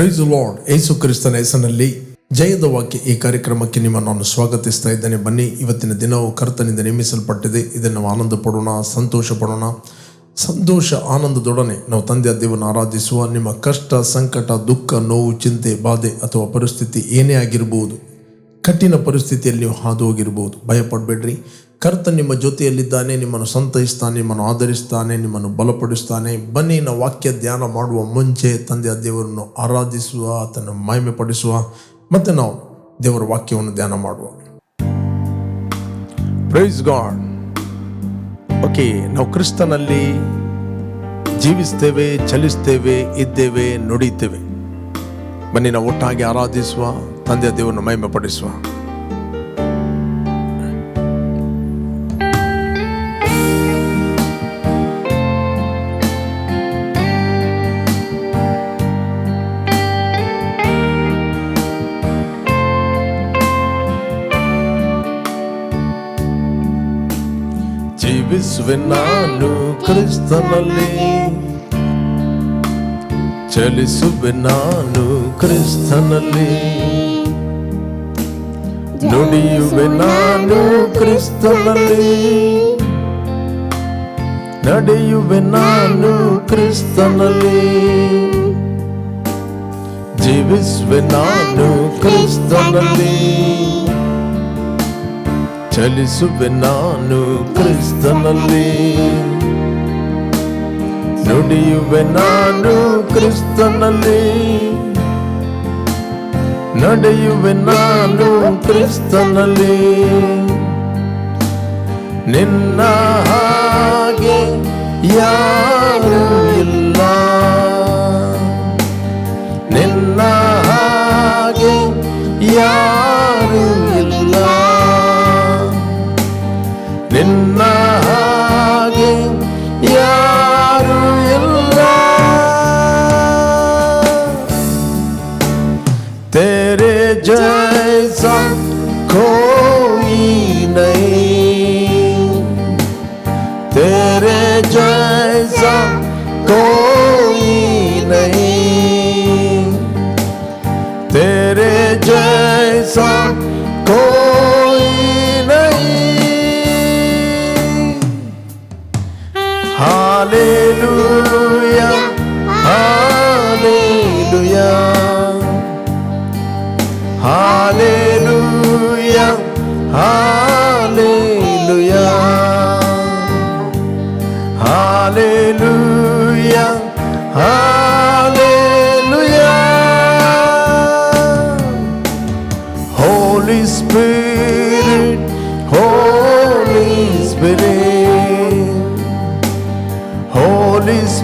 Price lord ಏಸು ಕ್ರಿಸ್ತನ ಹೆಸರಿನಲ್ಲಿ ಜಯದ ವಾಕ್ಯ ಈ ಕಾರ್ಯಕ್ರಮಕ್ಕೆ ನಿಮ್ಮನ್ನು ನಾನು ಸ್ವಾಗತಿಸ್ತಾ ಇದ್ದೇನೆ. ಬನ್ನಿ, ಇವತ್ತಿನ ದಿನವು ಕರ್ತನಿಂದ ನೇಮಿಸಲ್ಪಟ್ಟಿದೆ. ಇದನ್ನು ನಾವು ಆನಂದ ಪಡೋಣ ಸಂತೋಷ ಪಡೋಣ ಸಂತೋಷ ಆನಂದದೊಡನೆ ನಾವು ತಂದೆಯ ದೇವನ ಆರಾಧಿಸುವ ನಿಮ್ಮ ಕಷ್ಟ, ಸಂಕಟ, ದುಃಖ, ನೋವು, ಚಿಂತೆ, ಬಾಧೆ ಅಥವಾ ಪರಿಸ್ಥಿತಿ ಏನೇ ಆಗಿರಬಹುದು ಕಠಿಣ ಪರಿಸ್ಥಿತಿಯಲ್ಲಿ ನೀವು ಹಾದು ಹೋಗಿರ್ಬೋದು. ಭಯಪಡಬೇಡ್ರಿ. ಕರ್ತ ನಿಮ್ಮ ಜೊತೆಯಲ್ಲಿದ್ದಾನೆ ನಿಮ್ಮನ್ನು ಸಂತೈಸ್ತಾನೆ, ನಿಮ್ಮನ್ನು ಆಧರಿಸ್ತಾನೆ, ನಿಮ್ಮನ್ನು ಬಲಪಡಿಸ್ತಾನೆ. ಬನ್ನಿ, ನಾವು ವಾಕ್ಯ ಧ್ಯಾನ ಮಾಡುವ ಮುಂಚೆ ತಂದೆಯ ದೇವರನ್ನು ಆರಾಧಿಸುವ, ಆತನ ಮಹಿಮೆ ಪಡಿಸುವ ಮತ್ತು ನಾವು ದೇವರ ವಾಕ್ಯವನ್ನು ಧ್ಯಾನ ಮಾಡುವ. ಪ್ರೈಸ್ ಗಾಡ್ ಓಕೆ ನಾವು ಕ್ರಿಸ್ತನಲ್ಲಿ ಜೀವಿಸ್ತೇವೆ, ಚಲಿಸ್ತೇವೆ, ಇದ್ದೇವೆ ನುಡಿತೇವೆ ಬನ್ನಿ, ನಾವು ಒಟ್ಟಾಗಿ ಆರಾಧಿಸುವ, ತಂದೆಯ ದೇವರನ್ನು ಮಹಿಮೆ ಪಡಿಸುವ ಜೀವಿಸುವೆ ನಾನು ಕ್ರಿಸ್ತನಲ್ಲಿ ಚಲಿಸುವೆ ನಾನು ಕ್ರಿಸ್ತನಲ್ಲಿ ನುಡಿಯುವೆ ನಾನು ಕ್ರಿಸ್ತನಲ್ಲಿ ನಡೆಯುವೆ ನಾನು ಕ್ರಿಸ್ತನಲ್ಲಿ ಜೀವಿಸುವೆ ನಾನು ಕ್ರಿಸ್ತನಲ್ಲಿ ಚಲಿಸುವೆ ನಾನು ಕ್ರಿಸ್ತನಲ್ಲಿ. ನುಡಿಯುವೆ ನಾನು ಕ್ರಿಸ್ತನಲ್ಲಿ. ನಡೆಯುವೆ ನಾನು ಕ್ರಿಸ್ತನಲ್ಲಿ. ನಿನ್ನ ಹಾಗೆ ಯಾರು ಇಲ್ಲ. ನಿನ್ನ ಹಾಗೆ ಯಾರು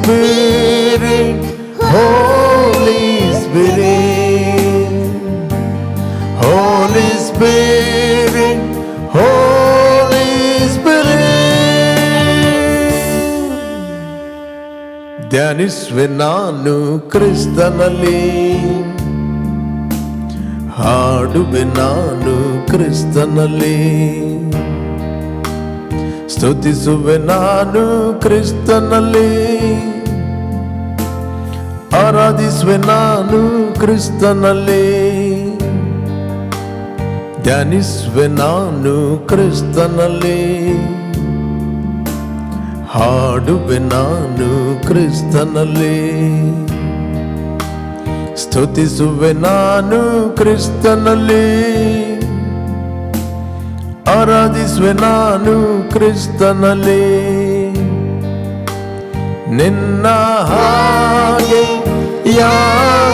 Spirit, Holy Spirit, Holy Spirit, Holy Spirit. ಧ್ಯಾನಿಸುವೆ ನಾನು ಕ್ರಿಸ್ತನಲ್ಲಿ ಹಾಡುವೆ ನಾನು ಕ್ರಿಸ್ತನಲ್ಲಿ ಸ್ತುತಿಸುವೆ ನಾನು ಕ್ರಿಸ್ತನಲ್ಲಿ ಆರಾಧಿಸುವೆ ನಾನು ಕ್ರಿಸ್ತನಲ್ಲಿ. ಧ್ಯಾನಿಸುವೆ ನಾನು ಕ್ರಿಸ್ತನಲ್ಲಿ. ಹಾಡುವೆ ನಾನು ಕ್ರಿಸ್ತನಲ್ಲಿ. ಸ್ತುತಿಸುವೆ ನಾನು ಕ್ರಿಸ್ತನಲ್ಲಿ. ಆರಾಧಿಸುವೆ ನಾನು ಕ್ರಿಸ್ತನಲ್ಲಿ. ನಿನ್ನ ಹಾಗೆ ಯಾರು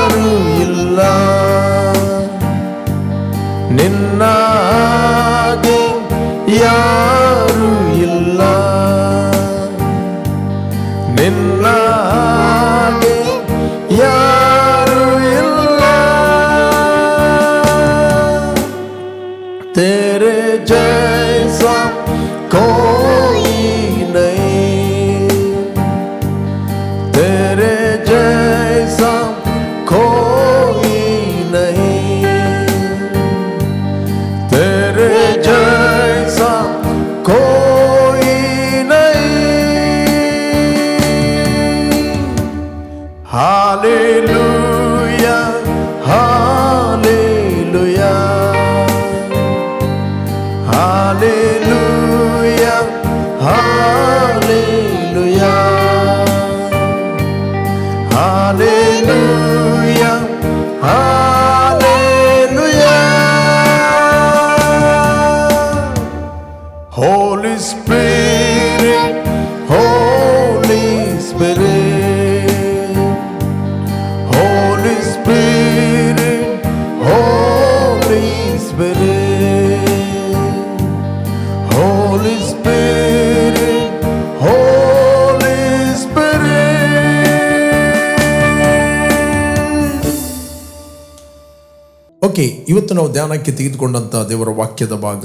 ಓಕೆ, ಇವತ್ತು ನಾವು ಧ್ಯಾನಕ್ಕೆ ತೆಗೆದುಕೊಂಡಂಥ ದೇವರ ವಾಕ್ಯದ ಭಾಗ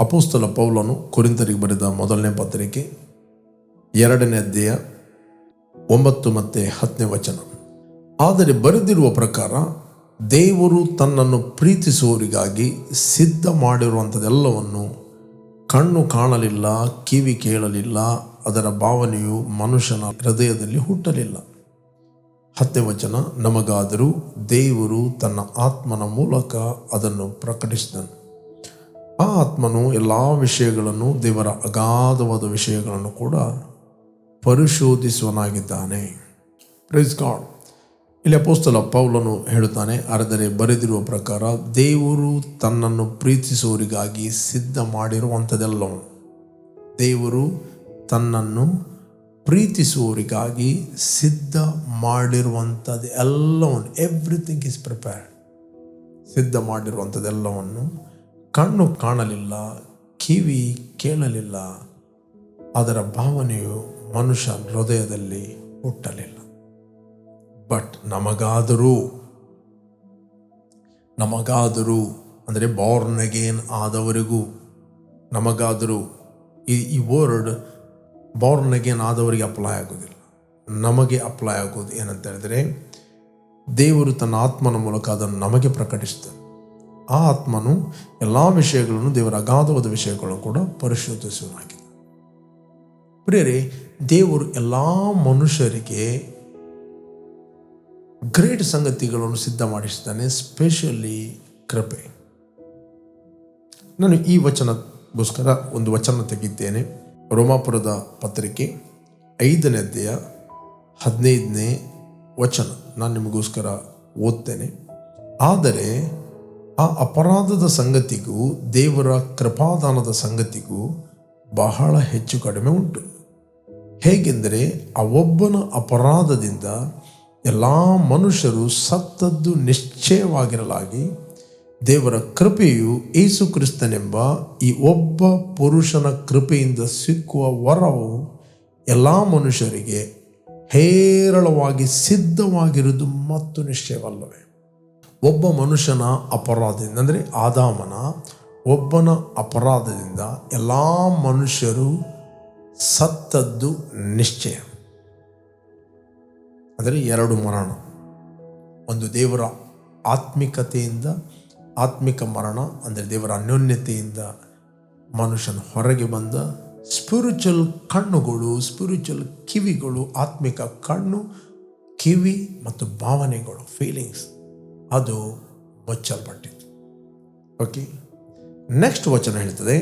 ಅಪೋಸ್ತಲ ಪೌಲನು ಕುರಿಂತರಿಗೆ ಬರೆದ ಮೊದಲನೇ ಪತ್ರಿಕೆ, ಎರಡನೇ ಅಧ್ಯಾಯ, ಒಂಬತ್ತು ಮತ್ತು ಹತ್ತನೇ ವಚನ. ಆದರೆ ಬರೆದಿರುವ ಪ್ರಕಾರ ದೇವರು ತನ್ನನ್ನು ಪ್ರೀತಿಸುವವರಿಗಾಗಿ ಸಿದ್ಧ ಮಾಡಿರುವಂಥದ್ದೆಲ್ಲವನ್ನು ಕಣ್ಣು ಕಾಣಲಿಲ್ಲ, ಕಿವಿ ಕೇಳಲಿಲ್ಲ, ಅದರ ಭಾವನೆಯು ಮನುಷ್ಯನ ಹೃದಯದಲ್ಲಿ ಹುಟ್ಟಲಿಲ್ಲ. ಹತ್ತನೇ ವಚನ ನಮಗಾದರೂ ದೇವರು ತನ್ನ ಆತ್ಮನ ಮೂಲಕ ಅದನ್ನು ಪ್ರಕಟಿಸಿದನು. ಆ ಆತ್ಮನು ಎಲ್ಲ ವಿಷಯಗಳನ್ನು, ದೇವರ ಅಗಾಧವಾದ ವಿಷಯಗಳನ್ನು ಕೂಡ ಪರಿಶೋಧಿಸುವನಾಗಿದ್ದಾನೆ. ಪ್ರೈಸ್ ಗಾಡ್ ಇಲ್ಲಿ ಅಪೋಸ್ತಲ ಪೌಲನು ಹೇಳುತ್ತಾನೆ, ಅರೆದರೆ ಬರೆದಿರುವ ಪ್ರಕಾರ ದೇವರು ತನ್ನನ್ನು ಪ್ರೀತಿಸುವವರಿಗಾಗಿ ಸಿದ್ಧ ಮಾಡಿರುವಂಥದ್ದೆಲ್ಲವನು ದೇವರು ತನ್ನನ್ನು ಪ್ರೀತಿಸುವವರಿಗಾಗಿ ಸಿದ್ಧ ಮಾಡಿರುವಂಥದ್ದು ಎಲ್ಲವನ್ನು ಎವ್ರಿಥಿಂಗ್ ಇಸ್ ಪ್ರಿಪೇರ್ಡ್ ಸಿದ್ಧ ಮಾಡಿರುವಂಥದ್ದೆಲ್ಲವನ್ನು ಕಣ್ಣು ಕಾಣಲಿಲ್ಲ, ಕಿವಿ ಕೇಳಲಿಲ್ಲ, ಅದರ ಭಾವನೆಯು ಮನುಷ್ಯ ಹೃದಯದಲ್ಲಿ ಹುಟ್ಟಲಿಲ್ಲ. ಬಟ್ ನಮಗಾದರೂ ನಮಗಾದರೂ, ಅಂದರೆ ಬಾರ್ನ್ ಅಗೇನ್ ಆದವರಿಗೂ, ನಮಗಾದರೂ ಈ ಈ ವರ್ಡ್ ಬಾರ್ನ್ ಅಗೇನ್ ಆದವರಿಗೆ ಅಪ್ಲೈ ಆಗೋದಿಲ್ಲ. ನಮಗೆ ಅಪ್ಲೈ ಆಗೋದು ಏನಂತ ಹೇಳಿದ್ರೆ, ದೇವರು ತನ್ನ ಆತ್ಮನ ಮೂಲಕ ಅದನ್ನು ನಮಗೆ ಪ್ರಕಟಿಸ್ತಾನೆ. ಆ ಆತ್ಮನು ಎಲ್ಲ ವಿಷಯಗಳನ್ನು, ದೇವರ ಅಗಾಧವಾದ ವಿಷಯಗಳನ್ನು ಕೂಡ ಪರಿಶೋಧಿಸುವನಾಗಿದೆ ಪ್ರಿಯರೇ, ದೇವರು ಎಲ್ಲ ಮನುಷ್ಯರಿಗೆ ಗ್ರೇಟ್ ಸಂಗತಿಗಳನ್ನು ಸಿದ್ಧ ಮಾಡಿಸ್ತಾನೆ, ಸ್ಪೆಷಲಿ ಕೃಪೆ. ನಾನು ಈ ವಚನಗೋಸ್ಕರ ಒಂದು ವಚನ ತೆಗಿದ್ದೇನೆ ರೋಮಾಪುರದ ಪತ್ರಿಕೆ ಐದನೇ ಅಧ್ಯಾಯ ಹದಿನೈದನೇ ವಚನ. ನಾನು ನಿಮಗೋಸ್ಕರ ಓದ್ತೇನೆ. ಆದರೆ ಆ ಅಪರಾಧದ ಸಂಗತಿಗೂ ದೇವರ ಕೃಪಾದಾನದ ಸಂಗತಿಗೂ ಬಹಳ ಹೆಚ್ಚು ಕಡಿಮೆ ಉಂಟು. ಹೇಗೆಂದರೆ ಆ ಒಬ್ಬನ ಅಪರಾಧದಿಂದ ಎಲ್ಲ ಮನುಷ್ಯರು ಸತ್ತದ್ದು ನಿಶ್ಚಯವಾಗಿರಲಾಗಿ ದೇವರ ಕೃಪೆಯು ಏಸು ಕ್ರಿಸ್ತನೆಂಬ ಈ ಒಬ್ಬ ಪುರುಷನ ಕೃಪೆಯಿಂದ ಸಿಕ್ಕುವ ವರವು ಎಲ್ಲ ಮನುಷ್ಯರಿಗೆ ಹೇರಳವಾಗಿ ಸಿದ್ಧವಾಗಿರುವುದು ಮತ್ತು ನಿಶ್ಚಯವಲ್ಲವೇ. ಒಬ್ಬ ಮನುಷ್ಯನ ಅಪರಾಧದಿಂದ, ಅಂದರೆ ಆದಾಮನ ಒಬ್ಬನ ಅಪರಾಧದಿಂದ ಎಲ್ಲ ಮನುಷ್ಯರು ಸತ್ತದ್ದು ನಿಶ್ಚಯ. ಅಂದರೆ ಎರಡು ಮರಣ. ಒಂದು ದೇವರ ಆತ್ಮಿಕತೆಯಿಂದ ಆತ್ಮಿಕ ಮರಣ, ಅಂದರೆ ದೇವರ ಅನ್ಯೋನ್ಯತೆಯಿಂದ ಮನುಷ್ಯನ ಹೊರಗೆ ಬಂದ ಸ್ಪಿರಿಚುವಲ್ ಕಣ್ಣುಗಳು ಸ್ಪಿರಿಚುವಲ್ ಕಿವಿಗಳು, ಆತ್ಮಿಕ ಕಣ್ಣು, ಕಿವಿ ಮತ್ತು ಭಾವನೆಗಳು ಫೀಲಿಂಗ್ಸ್ ಅದು ಮುಚ್ಚಲ್ಪಟ್ಟಿತ್ತು ಓಕೆ ನೆಕ್ಸ್ಟ್ ವಚನ ಹೇಳ್ತದೆ,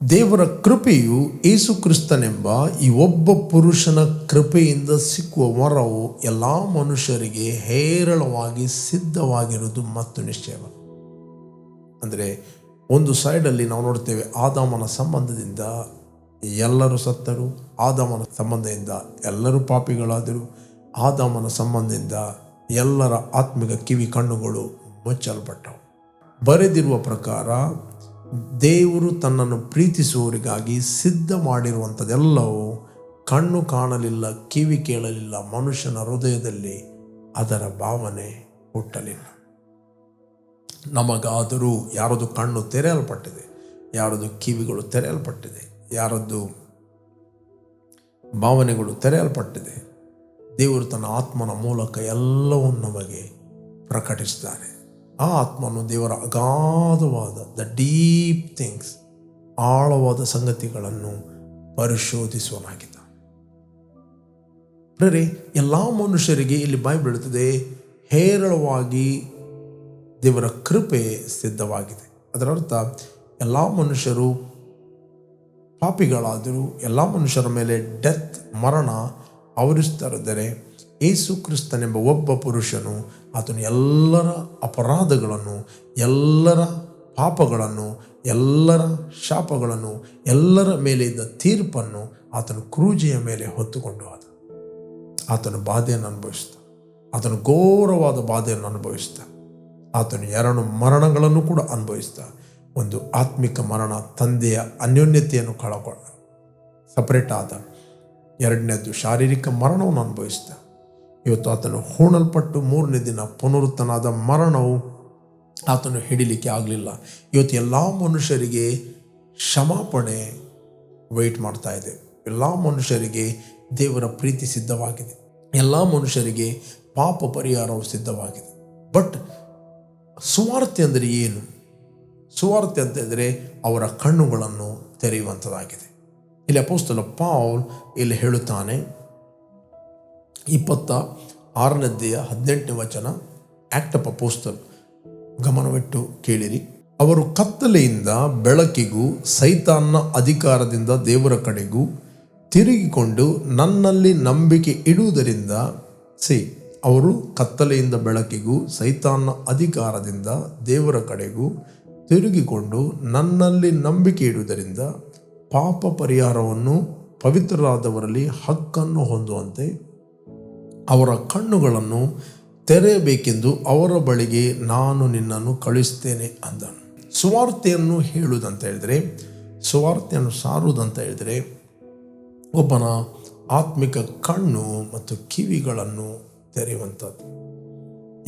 ದೇವರ ಕೃಪೆಯು ಏಸು ಕ್ರಿಸ್ತನೆಂಬ ಈ ಒಬ್ಬ ಪುರುಷನ ಕೃಪೆಯಿಂದ ಸಿಕ್ಕುವ ವರವು ಎಲ್ಲ ಮನುಷ್ಯರಿಗೆ ಹೇರಳವಾಗಿ ಸಿದ್ಧವಾಗಿರುವುದು ಮತ್ತು ನಿಶ್ಚಯವ ಅಂದರೆ ಒಂದು ಸೈಡಲ್ಲಿ ನಾವು ನೋಡ್ತೇವೆ ಆದಾಮನ ಸಂಬಂಧದಿಂದ ಎಲ್ಲರೂ ಸತ್ತರು, ಆದಾಮನ ಸಂಬಂಧದಿಂದ ಎಲ್ಲರೂ ಪಾಪಿಗಳಾದರು, ಆದಾಮನ ಸಂಬಂಧದಿಂದ ಎಲ್ಲರ ಆತ್ಮಿಕ ಕಿವಿ ಕಣ್ಣುಗಳು ಮುಚ್ಚಲ್ಪಟ್ಟವು. ಬರೆದಿರುವ ಪ್ರಕಾರ ದೇವರು ತನ್ನನ್ನು ಪ್ರೀತಿಸುವವರಿಗಾಗಿ ಸಿದ್ಧ ಮಾಡಿರುವಂಥದ್ದೆಲ್ಲವೂ ಕಣ್ಣು ಕಾಣಲಿಲ್ಲ, ಕಿವಿ ಕೇಳಲಿಲ್ಲ, ಮನುಷ್ಯನ ಹೃದಯದಲ್ಲಿ ಅದರ ಭಾವನೆ ಹುಟ್ಟಲಿಲ್ಲ. ನಮಗಾದರೂ ಯಾರದು ಕಣ್ಣು ತೆರೆಯಲ್ಪಟ್ಟಿದೆ, ಯಾರದು ಕಿವಿಗಳು ತೆರೆಯಲ್ಪಟ್ಟಿದೆ, ಯಾರದ್ದು ಭಾವನೆಗಳು ತೆರೆಯಲ್ಪಟ್ಟಿದೆ, ದೇವರು ತನ್ನ ಆತ್ಮನ ಮೂಲಕ ಎಲ್ಲವನ್ನು ನಮಗೆ ಪ್ರಕಟಿಸ್ತಾನೆ. ಆ ಆತ್ಮನು ದೇವರ ಅಗಾಧವಾದ ದ ಡೀಪ್ ಥಿಂಗ್ಸ್ ಆಳವಾದ ಸಂಗತಿಗಳನ್ನು ಪರಿಶೋಧಿಸುವನಾಗಿದ್ದ ಪ್ರೇರೆ ಎಲ್ಲ ಮನುಷ್ಯರಿಗೆ ಇಲ್ಲಿ ಬಾಯಿ ಬೀಳುತ್ತದೆ ಹೇರಳವಾಗಿ ದೇವರ ಕೃಪೆ ಸಿದ್ಧವಾಗಿದೆ. ಅದರರ್ಥ, ಎಲ್ಲ ಮನುಷ್ಯರು ಪಾಪಿಗಳಾದರೂ, ಎಲ್ಲ ಮನುಷ್ಯರ ಮೇಲೆ ಡೆತ್, ಮರಣ ಆವರಿಸ್ತಾ ಏಸು ಕ್ರಿಸ್ತನೆಂಬ ಒಬ್ಬ ಪುರುಷನು ಆತನು ಎಲ್ಲರ ಅಪರಾಧಗಳನ್ನು, ಎಲ್ಲರ ಪಾಪಗಳನ್ನು, ಎಲ್ಲರ ಶಾಪಗಳನ್ನು, ಎಲ್ಲರ ಮೇಲೆ ಇದ್ದ ತೀರ್ಪನ್ನು ಆತನು ಕ್ರೂಜಿಯ ಮೇಲೆ ಹೊತ್ತುಕೊಂಡು ಹೋದ. ಆತನು ಬಾಧೆಯನ್ನು ಅನುಭವಿಸ್ತ ಆತನು ಘೋರವಾದ ಬಾಧೆಯನ್ನು ಅನುಭವಿಸ್ತ ಆತನು ಎರಡು ಮರಣಗಳನ್ನು ಕೂಡ ಅನುಭವಿಸ್ತಾ ಒಂದು ಆತ್ಮಿಕ ಮರಣ, ತಂದೆಯ ಅನ್ಯೋನ್ಯತೆಯನ್ನು ಕಳಕೊಂಡ. ಸಪರೇಟ್ ಆದ ಎರಡನೇದು ಶಾರೀರಿಕ ಮರಣವನ್ನು ಅನುಭವಿಸಿದ. ಇವತ್ತು ಆತನು ಹೂಣಲ್ಪಟ್ಟು ಮೂರನೇ ದಿನ ಪುನರುತ್ತನಾದ ಮರಣವು ಆತನು ಹಿಡಿಲಿಕ್ಕೆ ಆಗಲಿಲ್ಲ. ಇವತ್ತು ಎಲ್ಲ ಮನುಷ್ಯರಿಗೆ ಕ್ಷಮಾಪಣೆ ವೆಯ್ಟ್ ಮಾಡ್ತಾ ಇದೆ. ಎಲ್ಲ ಮನುಷ್ಯರಿಗೆ ದೇವರ ಪ್ರೀತಿ ಸಿದ್ಧವಾಗಿದೆ. ಎಲ್ಲ ಮನುಷ್ಯರಿಗೆ ಪಾಪ ಪರಿಹಾರವು ಸಿದ್ಧವಾಗಿದೆ. ಬಟ್ ಸುವಾರ್ತೆ ಅಂದರೆ ಏನು? ಸುವಾರ್ತೆ ಅಂತಂದರೆ ಅವರ ಕಣ್ಣುಗಳನ್ನು ತೆರೆಯುವಂಥದ್ದಾಗಿದೆ. ಇಲ್ಲಿ ಅಪೋಸ್ತಲ ಪಾಲ್ ಇಲ್ಲಿ ಹೇಳುತ್ತಾನೆ, ಇಪ್ಪತ್ತ ಆರನೇದ್ದೆಯ ಹದಿನೆಂಟನೇ ವಚನ ಆಕ್ಟ್ ಆಫ್ ಅಪೋಸ್ತಲ್ ಗಮನವಿಟ್ಟು ಕೇಳಿರಿ. ಅವರು ಕತ್ತಲೆಯಿಂದ ಬೆಳಕಿಗೂ ಸೈತಾನ್ನ ಅಧಿಕಾರದಿಂದ ದೇವರ ಕಡೆಗೂ ತಿರುಗಿಕೊಂಡು ನನ್ನಲ್ಲಿ ನಂಬಿಕೆ ಇಡುವುದರಿಂದ ಸಿ ಅವರು ಕತ್ತಲೆಯಿಂದ ಬೆಳಕಿಗೂ ಸೈತಾನ್ನ ಅಧಿಕಾರದಿಂದ ದೇವರ ಕಡೆಗೂ ತಿರುಗಿಕೊಂಡು ನನ್ನಲ್ಲಿ ನಂಬಿಕೆ ಇಡುವುದರಿಂದ ಪಾಪ ಪರಿಹಾರವನ್ನು ಪವಿತ್ರರಾದವರಲ್ಲಿ ಹಕ್ಕನ್ನು ಹೊಂದುವಂತೆ ಅವರ ಕಣ್ಣುಗಳನ್ನು ತೆರೆಯಬೇಕೆಂದು ಅವರ ಬಳಿಗೆ ನಾನು ನಿನ್ನನ್ನು ಕಳಿಸ್ತೇನೆ ಅಂದನು. ಸುವಾರ್ತೆಯನ್ನು ಹೇಳುವುದಂತ ಹೇಳಿದರೆ, ಸುವಾರ್ತೆಯನ್ನು ಸಾರುವುದಂತ ಹೇಳಿದರೆ, ಒಬ್ಬನ ಆತ್ಮಿಕ ಕಣ್ಣು ಮತ್ತು ಕಿವಿಗಳನ್ನು ತೆರೆಯುವಂಥದ್ದು.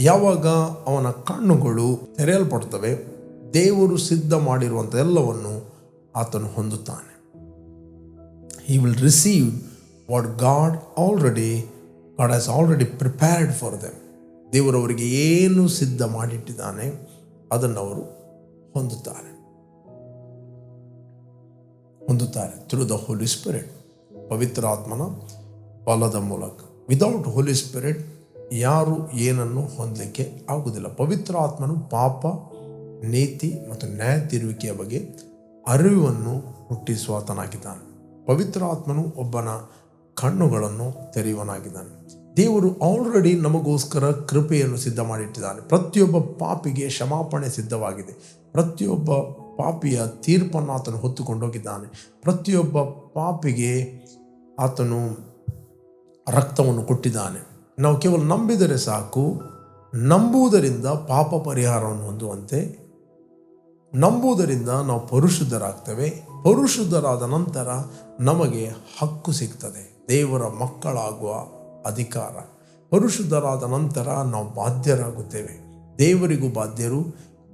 ಯಾವಾಗ ಅವನ ಕಣ್ಣುಗಳು ತೆರೆಯಲ್ಪಡ್ತವೆ, ದೇವರು ಸಿದ್ಧ ಮಾಡಿರುವಂಥ ಎಲ್ಲವನ್ನು ಆತನು ಹೊಂದುತ್ತಾನೆ. He will receive what God already God has already prepared for them ದೇವರು ಅವರಿಗೆ ಏನು ಸಿದ್ಧ ಮಾಡಿಟ್ಟಿದ್ದಾನೆ, ಅದನ್ನು ಅವರು ಹೊಂದುತ್ತಾರೆ. ಹೊಂದುತ್ತಾರೆ ಥ್ರೂ ದ ಹೋಲಿ ಸ್ಪಿರಿಟ್ ಪವಿತ್ರ ಆತ್ಮನ ಬಲದ ಮೂಲಕ. ವಿದೌಟ್ ಹೋಲಿ ಸ್ಪಿರಿಟ್ ಯಾರು ಏನನ್ನು ಹೊಂದಲಿಕ್ಕೆ ಆಗುವುದಿಲ್ಲ. ಪವಿತ್ರ ಆತ್ಮನು ಪಾಪ, ನೀತಿ ಮತ್ತು ನ್ಯಾಯ ತಿರುವಿಕೆಯ ಬಗ್ಗೆ ಅರಿವನ್ನು ಹುಟ್ಟಿಸುವಾತನಾಗಿದ್ದಾನೆ ಪವಿತ್ರ ಆತ್ಮನು ಒಬ್ಬನ ಕಣ್ಣುಗಳನ್ನು ತೆರೆಯುವನಾಗಿದ್ದಾನೆ ದೇವರು ಆಲ್ರೆಡಿ ನಮಗೋಸ್ಕರ ಕೃಪೆಯನ್ನು ಸಿದ್ಧ ಮಾಡಿಟ್ಟಿದ್ದಾನೆ ಪ್ರತಿಯೊಬ್ಬ ಪಾಪಿಗೆ ಕ್ಷಮಾಪಣೆ ಸಿದ್ಧವಾಗಿದೆ. ಪ್ರತಿಯೊಬ್ಬ ಪಾಪಿಯ ತೀರ್ಪನ್ನು ಆತನು ಹೊತ್ತುಕೊಂಡೋಗಿದ್ದಾನೆ. ಪ್ರತಿಯೊಬ್ಬ ಪಾಪಿಗೆ ಆತನು ರಕ್ತವನ್ನು ಕೊಟ್ಟಿದ್ದಾನೆ. ನಾವು ಕೇವಲ ನಂಬಿದರೆ ಸಾಕು, ನಂಬುವುದರಿಂದ ಪಾಪ ಪರಿಹಾರವನ್ನು ಹೊಂದುವಂತೆ. ನಂಬುವುದರಿಂದ ನಾವು ಪರಿಶುದ್ಧರಾಗ್ತೇವೆ. ಪರಿಶುದ್ಧರಾದ ನಂತರ ನಮಗೆ ಹಕ್ಕು ಸಿಗ್ತದೆ. ದೇವರ ಮಕ್ಕಳಾಗುವ ಅಧಿಕಾರ. ಪರಿಶುದ್ಧರಾದ ನಂತರ ನಾವು ಬಾಧ್ಯರಾಗುತ್ತೇವೆ. ದೇವರಿಗೂ ಬಾಧ್ಯರು,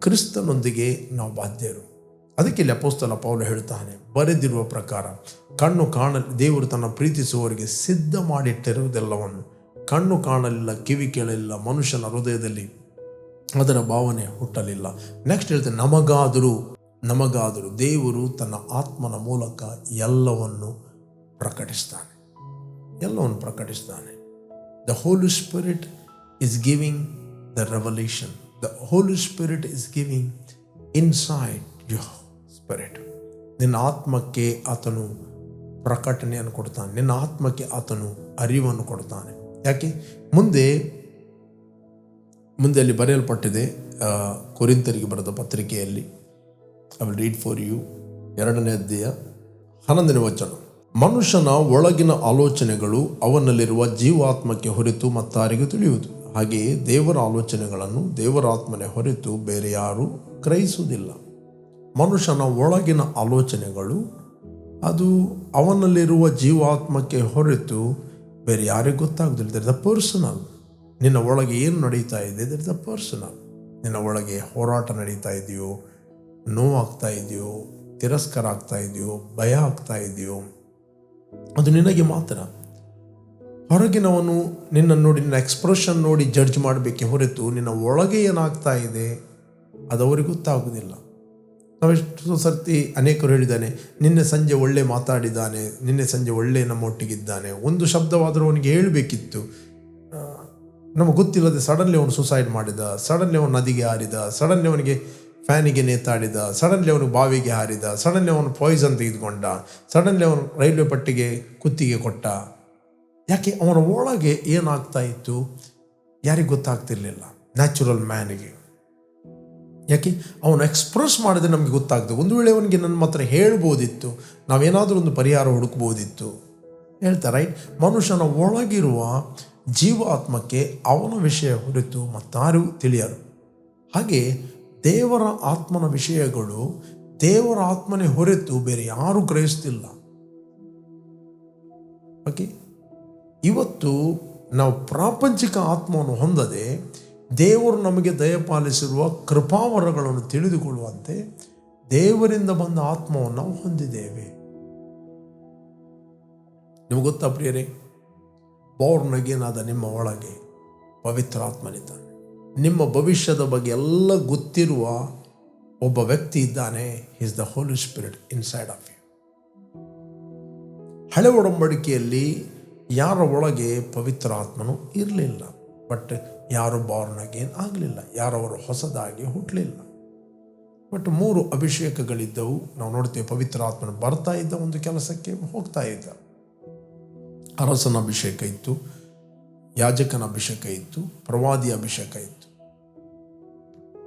ಕ್ರಿಸ್ತನೊಂದಿಗೆ ನಾವು ಬಾಧ್ಯರು. ಅದಕ್ಕೆ ಇಲ್ಲಿ ಅಪೋಸ್ತಲ ಪೌಲ ಹೇಳ್ತಾನೆ ಬರೆದಿರುವ ಪ್ರಕಾರ, ಕಣ್ಣು ಕಾಣ, ದೇವರು ತನ್ನ ಪ್ರೀತಿಸುವವರಿಗೆ ಸಿದ್ಧ ಮಾಡಿಟ್ಟಿರುವುದೆಲ್ಲವನ್ನು ಕಣ್ಣು ಕಾಣಲಿಲ್ಲ, ಕಿವಿ ಕೇಳಲಿಲ್ಲ, ಮನುಷ್ಯನ ಹೃದಯದಲ್ಲಿ ಅದರ ಭಾವನೆ ಹುಟ್ಟಲಿಲ್ಲ. ನೆಕ್ಸ್ಟ್ ಹೇಳ್ತೇನೆ, ನಮಗಾದರೂ ನಮಗಾದರೂ ದೇವರು ತನ್ನ ಆತ್ಮನ ಮೂಲಕ ಎಲ್ಲವನ್ನು ಪ್ರಕಟಿಸ್ತಾನೆ. ಎಲ್ಲವನ್ನು ಪ್ರಕಟಿಸ್ತಾನೆ. The Holy Spirit is giving the revolution the Holy Spirit is giving inside you spirit ನಿನ್ನ ಆತ್ಮಕ್ಕೆ ಆತನು ಪ್ರಕಟಣೆಯನ್ನು ಕೊಡ್ತಾನೆ. ನಿನ್ನ ಆತ್ಮಕ್ಕೆ ಆತನು ಅರಿವನ್ನು ಕೊಡ್ತಾನೆ. ಯಾಕೆ? ಮುಂದೆ ಮುಂದೆ ಅಲ್ಲಿ ಬರೆಯಲ್ಪಟ್ಟಿದೆ ಕೊರಿಂತರಿಗೆ ಬರೆದ ಪತ್ರಿಕೆಯಲ್ಲಿ I will read for you ಎರಡನೇ ಅಧ್ಯಾಯ, ಹನ್ನೊಂದನೇ ವಚನ. ಮನುಷ್ಯನ ಒಳಗಿನ ಆಲೋಚನೆಗಳು ಅವನಲ್ಲಿರುವ ಜೀವಾತ್ಮಕ್ಕೆ ಹೊರತು ಮತ್ತಾರಿಗೆ ತಿಳಿಯುವುದು. ಹಾಗೆಯೇ ದೇವರ ಆಲೋಚನೆಗಳನ್ನು ದೇವರ ಆತ್ಮನೆ ಹೊರತು ಬೇರೆ ಯಾರೂ ಗ್ರಹಿಸುವುದಿಲ್ಲ. ಮನುಷ್ಯನ ಒಳಗಿನ ಆಲೋಚನೆಗಳು ಅದು ಅವನಲ್ಲಿರುವ ಜೀವಾತ್ಮಕ್ಕೆ ಹೊರತು ಬೇರೆ ಯಾರಿಗೂ ಗೊತ್ತಾಗೋದಿಲ್ಲ. ದರ್ ದ ಪರ್ಸನಲ್ ನಿನ್ನ ಒಳಗೆ ಏನು ನಡೀತಾ ಇದೆ? ದರ್ ದ ಪರ್ಸನಲ್ ನಿನ್ನ ಒಳಗೆ ಹೋರಾಟ ನಡೀತಾ ಇದೆಯೋ? ನೋವಾಗ್ತಾ ಇದೆಯೋ? ತಿರಸ್ಕಾರ ಆಗ್ತಾ ಇದೆಯೋ? ಭಯ ಆಗ್ತಾ ಇದೆಯೋ? ಅದು ನಿನಗೆ ಮಾತ್ರ. ಹೊರಗಿನವನು ನಿನ್ನ ನೋಡಿ, ನಿನ್ನ ಎಕ್ಸ್ಪ್ರೆಷನ್ ನೋಡಿ ಜಡ್ಜ್ ಮಾಡಬೇಕೆ ಹೊರತು ನಿನ್ನ ಒಳಗೆ ಏನಾಗ್ತಾ ಇದೆ? ಅದು ಅವರಿಗೆ ಗೊತ್ತಾಗೋದಿಲ್ಲ. ನಾವೆಷ್ಟು ಸರ್ತಿ ಅನೇಕರು ಹೇಳಿದ್ದಾನೆ, ನಿನ್ನೆ ಸಂಜೆ ಒಳ್ಳೆ ಮಾತಾಡಿದ್ದಾನೆ, ನಿನ್ನೆ ಸಂಜೆ ಒಳ್ಳೆ ನಮ್ಮೊಟ್ಟಿಗಿದ್ದಾನೆ. ಒಂದು ಶಬ್ದವಾದರೂ ಅವನಿಗೆ ಹೇಳಬೇಕಿತ್ತು. ನಮಗೆ ಗೊತ್ತಿಲ್ಲದೆ ಸಡನ್ಲಿ ಅವನು ಸುಸೈಡ್ ಮಾಡಿದ, ಸಡನ್ಲಿ ಅವನು ನದಿಗೆ ಹಾರಿದ, ಸಡನ್ಲಿ ಅವನಿಗೆ ಫ್ಯಾನಿಗೆ ನೇತಾಡಿದ, ಸಡನ್ಲಿ ಅವನು ಬಾವಿಗೆ ಹಾರಿದ, ಸಡನ್ಲಿ ಅವನು ಪಾಯ್ಸನ್ ತೆಗೆದುಕೊಂಡ, ಸಡನ್ಲಿ ಅವನು ರೈಲ್ವೆ ಪಟ್ಟಿಗೆ ಕುತ್ತಿಗೆ ಕೊಟ್ಟ. ಯಾಕೆ ಅವನ ಒಳಗೆ ಏನಾಗ್ತಾ ಇತ್ತು? ಯಾರಿಗೆ ಗೊತ್ತಾಗ್ತಿರ್ಲಿಲ್ಲ. ನ್ಯಾಚುರಲ್ ಮ್ಯಾನಿಗೆ ಯಾಕೆ? ಅವನು ಎಕ್ಸ್ಪ್ರೆಸ್ ಮಾಡಿದ್ರೆ ನಮಗೆ ಗೊತ್ತಾಗ್ತದೆ. ಒಂದು ವೇಳೆ ಅವನಿಗೆ ನನ್ನ ಮಾತ್ರ ಹೇಳ್ಬೋದಿತ್ತು, ನಾವೇನಾದರೂ ಒಂದು ಪರಿಹಾರ ಹುಡುಕ್ಬೋದಿತ್ತು. ಹೇಳ್ತಾ ರೈಟ್ ಮನುಷ್ಯನ ಒಳಗಿರುವ ಜೀವಾತ್ಮಕ್ಕೆ ಅವನ ವಿಷಯ ಹೊರತು ಮತ್ತಾರೂ ತಿಳಿಯರು. ಹಾಗೆ ದೇವರ ಆತ್ಮನ ವಿಷಯಗಳು ದೇವರ ಆತ್ಮನೇ ಹೊರತು ಬೇರೆ ಯಾರೂ ಗ್ರಹಿಸ್ತಿಲ್ಲ. ಓಕೆ ಇವತ್ತು ನಾವು ಪ್ರಾಪಂಚಿಕ ಆತ್ಮವನ್ನು ಹೊಂದದೆ ದೇವರು ನಮಗೆ ದಯಪಾಲಿಸಿರುವ ಕೃಪಾವರಗಳನ್ನು ತಿಳಿದುಕೊಳ್ಳುವಂತೆ ದೇವರಿಂದ ಬಂದ ಆತ್ಮವನ್ನು ನಾವು ಹೊಂದಿದ್ದೇವೆ. ನಿಮಗೆ ಗೊತ್ತಾ ಪ್ರಿಯರೇ? ಬೌರ್ನಗೇನಾದ ನಿಮ್ಮ ಒಳಗೆ ಪವಿತ್ರಾತ್ಮನಿದ್ದಾನೆ ನಿಮ್ಮ ಭವಿಷ್ಯದ ಬಗ್ಗೆ ಎಲ್ಲ ಗೊತ್ತಿರುವ ಒಬ್ಬ ವ್ಯಕ್ತಿ ಇದ್ದಾನೆ. Is the Holy Spirit inside of you ಹಳೆ ಒಡಂಬಡಿಕೆಯಲ್ಲಿ ಯಾರ ಒಳಗೆ ಪವಿತ್ರ ಆತ್ಮನು ಇರಲಿಲ್ಲ. ಬಟ್ ಯಾರು ಬಾರ್ನ್ ಅಗೇನ್ ಆಗಲಿಲ್ಲ, ಯಾರವರು ಹೊಸದಾಗಿ ಹುಟ್ಟಲಿಲ್ಲ ಬಟ್ ಮೂರು ಅಭಿಷೇಕಗಳಿದ್ದವು. ನಾವು ನೋಡ್ತೇವೆ ಪವಿತ್ರ ಆತ್ಮನು ಬರ್ತಾ ಇದ್ದ ಒಂದು ಕೆಲಸಕ್ಕೆ ಹೋಗ್ತಾ ಇದ್ದ. ಅರಸನ ಅಭಿಷೇಕ ಇತ್ತು, ಯಾಜಕನ ಅಭಿಷೇಕ ಇತ್ತು, ಪ್ರವಾದಿ ಅಭಿಷೇಕ ಇತ್ತು.